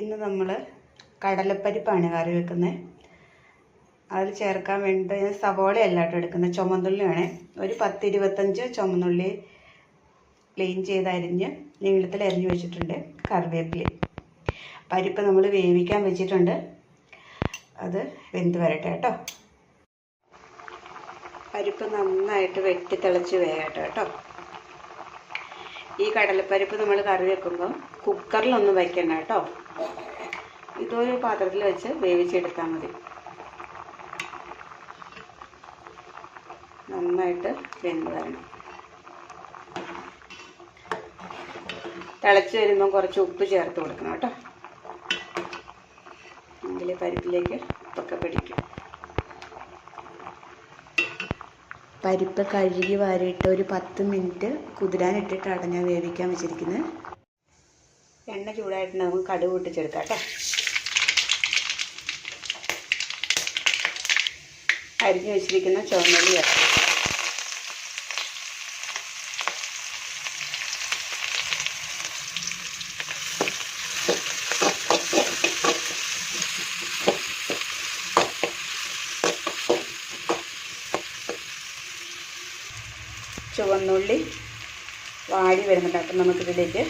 ഇന്ന് നമ്മൾ കടലപ്പരിപ്പാണ് കറി വെക്കുന്നത്. അതിൽ ചേർക്കാൻ വേണ്ടി ഞാൻ സവോളയല്ല കേട്ടോ എടുക്കുന്നത് ചുമന്നുള്ളിയാണ്. ഒരു പത്ത് ഇരുപത്തഞ്ച് ചുമന്നുള്ളി ക്ലീൻ ചെയ്ത് അരിഞ്ഞ് നീളത്തിൽ അരിഞ്ഞ് വെച്ചിട്ടുണ്ട് കറിവേപ്പില. പരിപ്പ് നമ്മൾ വേവിക്കാൻ വെച്ചിട്ടുണ്ട്. അത് വെന്ത് വരട്ടെ കേട്ടോ. പരിപ്പ് നന്നായിട്ട് വെട്ടി തിളച്ച് വേകട്ടെ കേട്ടോ. ഈ കടലപ്പരിപ്പ് നമ്മൾ കറി വെക്കുമ്പോൾ കുക്കറിലൊന്നും വയ്ക്കണ്ട കേട്ടോ. ഇതൊരു പാത്രത്തിൽ വെച്ച് വേവിച്ചെടുത്താൽ മതി. നന്നായിട്ട് വെന്ത് വരണം. തിളച്ച് വരുമ്പോൾ കുറച്ച് ഉപ്പ് ചേർത്ത് കൊടുക്കണം കേട്ടോ. എങ്കിൽ പരിപ്പിലേക്ക് ഉപ്പൊക്കെ പിടിക്കും. പരിപ്പ് കഴുകി വാരിയിട്ട് ഒരു പത്ത് മിനിറ്റ് കുതിരാനിട്ടിട്ടാണ് ഞാൻ വേവിക്കാൻ വെച്ചിരിക്കുന്നത്. എണ്ണ ചൂടായിട്ട് നമുക്ക് കടുക് പൊട്ടിച്ചെടുക്കാം കേട്ടോ. അരിഞ്ഞു വെച്ചിരിക്കുന്ന ചുവന്നുള്ളി ചുവന്നുള്ളി വാടി വരുന്നുണ്ട്. അപ്പം നമുക്കിതിലേക്ക്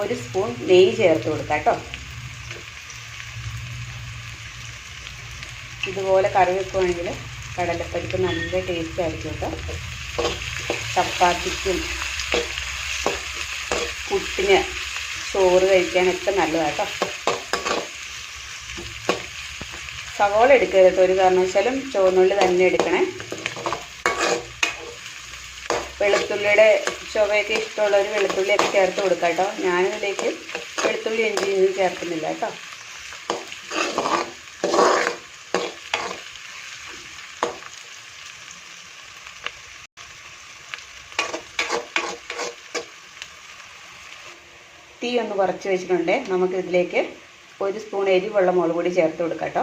ഒരു സ്പൂൺ നെയ്യ് ചേർത്ത് കൊടുക്കാം കേട്ടോ. ഇതുപോലെ കറി വെക്കുവാണെങ്കിൽ കടലപ്പരിപ്പ് നല്ല ടേസ്റ്റ് ആയിരിക്കും കേട്ടോ. ചപ്പാത്തിക്കും പുട്ടിന് ചോറ് കഴിക്കാനൊക്കെ നല്ലതാണ് കേട്ടോ. സവോള എടുക്കരുത് ഒരു കാരണവശാലും ചുവന്നുള്ളി തന്നെ എടുക്കണേ. വെളുത്തുള്ളിയുടെ ചുവയൊക്കെ ഇഷ്ടമുള്ളവർ വെളുത്തുള്ളിയൊക്കെ ചേർത്ത് കൊടുക്കാം കേട്ടോ. ഞാനിതിലേക്ക് വെളുത്തുള്ളി എഞ്ചി ഒന്നും ചേർക്കുന്നില്ല കേട്ടോ. തീ ഒന്ന് കുറച്ച് വെച്ചിട്ടുണ്ട്. നമുക്കിതിലേക്ക് ഒരു സ്പൂൺ എരിവുള്ള മുളക് കൂടി ചേർത്ത് കൊടുക്കാം കേട്ടോ.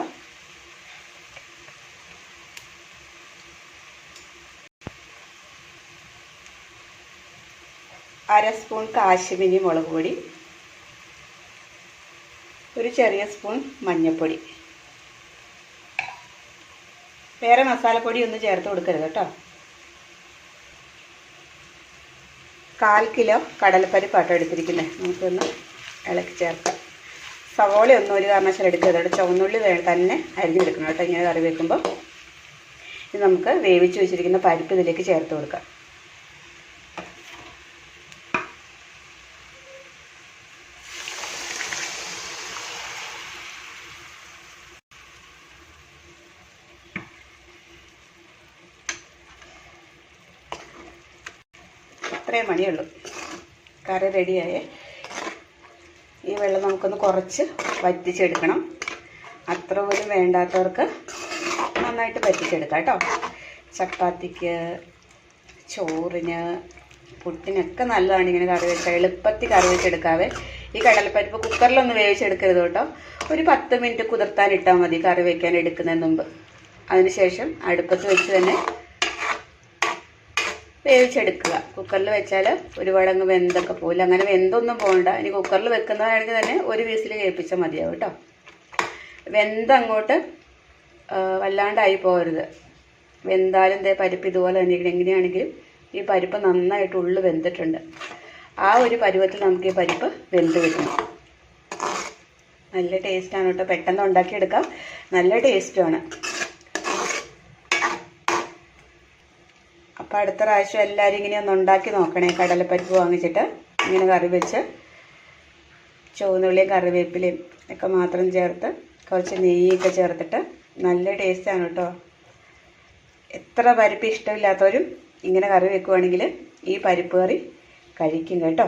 അര സ്പൂൺ കാശ്മീരി മുളക് പൊടി ഒരു ചെറിയ സ്പൂൺ മഞ്ഞൾപ്പൊടി. വേറെ മസാലപ്പൊടി ഒന്നും ചേർത്ത് കൊടുക്കരുത് കേട്ടോ. കാൽ കിലോ കടലപ്പരിപ്പാട്ടോ എടുത്തിരിക്കുന്നത് നമുക്കൊന്ന് ഇളക്കി ചേർക്കാം. സവോള ഒന്നും ഒരു കാരണവശാലും എടുക്കരുത് കേട്ടോ. ചുവന്നുള്ളി തന്നെ അരിഞ്ഞെടുക്കണം കേട്ടോ. ഇങ്ങനെ കറി വെക്കുമ്പോൾ ഇത് നമുക്ക് വേവിച്ച് വെച്ചിരിക്കുന്ന പരിപ്പ് ഇതിലേക്ക് ചേർത്ത് കൊടുക്കാം. ഇത്രയും മണിയുള്ളൂ. കറി റെഡിയായേ. ഈ വെള്ളം നമുക്കൊന്ന് കുറച്ച് വറ്റിച്ചെടുക്കണം. അത്ര പോലും വേണ്ടാത്തവർക്ക് നന്നായിട്ട് വറ്റിച്ചെടുക്കാം കേട്ടോ. ചപ്പാത്തിക്ക് ചോറിന് പുട്ടിനൊക്കെ നല്ലതാണ് ഇങ്ങനെ കറി വെച്ചാൽ എളുപ്പത്തിൽ കറി വെച്ചെടുക്കാവേ. ഈ കടലപ്പരിപ്പ് കുക്കറിലൊന്ന് വേവിച്ചെടുക്കരുത് കേട്ടോ. ഒരു പത്ത് മിനിറ്റ് കുതിർത്താൻ ഇട്ടാൽ മതി കറി വെക്കാൻ എടുക്കുന്നതിന് മുമ്പ്. അതിനുശേഷം അടുപ്പത്ത് വെച്ച് തന്നെ വേവിച്ചെടുക്കുക. കുക്കറിൽ വെച്ചാൽ ഒരുപാട് അങ്ങ് വെന്തൊക്കെ പോകില്ല അങ്ങനെ വെന്തൊന്നും പോകണ്ട. ഇനി കുക്കറിൽ വെക്കുന്നതാണെങ്കിൽ തന്നെ ഒരു വീസിൽ കേൾപ്പിച്ചാൽ മതിയാവും കേട്ടോ. വെന്തങ്ങോട്ട് വല്ലാണ്ടായി പോകരുത്. വെന്താലും ദേ പരിപ്പ് ഇതുപോലെ തന്നെ എങ്ങനെയാണെങ്കിലും ഈ പരിപ്പ് നന്നായിട്ട് ഉള്ളു വെന്തിട്ടുണ്ട്. ആ ഒരു പരുവത്തിൽ നമുക്ക് ഈ പരിപ്പ് വെന്ത് കിട്ടണം. നല്ല ടേസ്റ്റാണ് കേട്ടോ. പെട്ടെന്ന് ഉണ്ടാക്കിയെടുക്കാം. നല്ല ടേസ്റ്റുമാണ് അപ്പോൾ അടുത്ത പ്രാവശ്യം എല്ലാവരും ഇങ്ങനെ ഒന്ന് ഉണ്ടാക്കി നോക്കണേ. കടലപ്പരിപ്പ് വാങ്ങിച്ചിട്ട് ഇങ്ങനെ കറി വെച്ച് ചുവന്നുള്ളിയും കറിവേപ്പിലയും ഒക്കെ മാത്രം ചേർത്ത് കുറച്ച് നെയ്യൊക്കെ ചേർത്തിട്ട് നല്ല ടേസ്റ്റാണ് കേട്ടോ. എത്ര പരിപ്പ് ഇഷ്ടമില്ലാത്തവരും ഇങ്ങനെ കറി വെക്കുവാണെങ്കിൽ ഈ പരിപ്പ് കറി കഴിക്കും കേട്ടോ.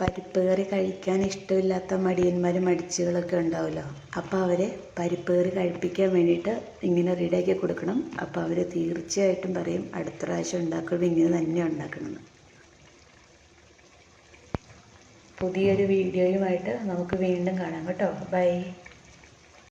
പരിപ്പ് കറി കഴിക്കാൻ ഇഷ്ടമില്ലാത്ത മടിയന്മാരും മടിച്ചുകളൊക്കെ ഉണ്ടാവുമല്ലോ. അപ്പോൾ അവരെ പരിപ്പ് കറി കഴിപ്പിക്കാൻ വേണ്ടിയിട്ട് ഇങ്ങനെ റെഡിയാക്കി കൊടുക്കണം. അപ്പോൾ അവർ തീർച്ചയായിട്ടും പറയും അടുത്ത പ്രാവശ്യം ഉണ്ടാക്കുമ്പോൾ ഇങ്ങനെ തന്നെ ഉണ്ടാക്കണമെന്ന് പുതിയൊരു വീഡിയോയുമായിട്ട് നമുക്ക് വീണ്ടും കാണാം കേട്ടോ. ബൈ.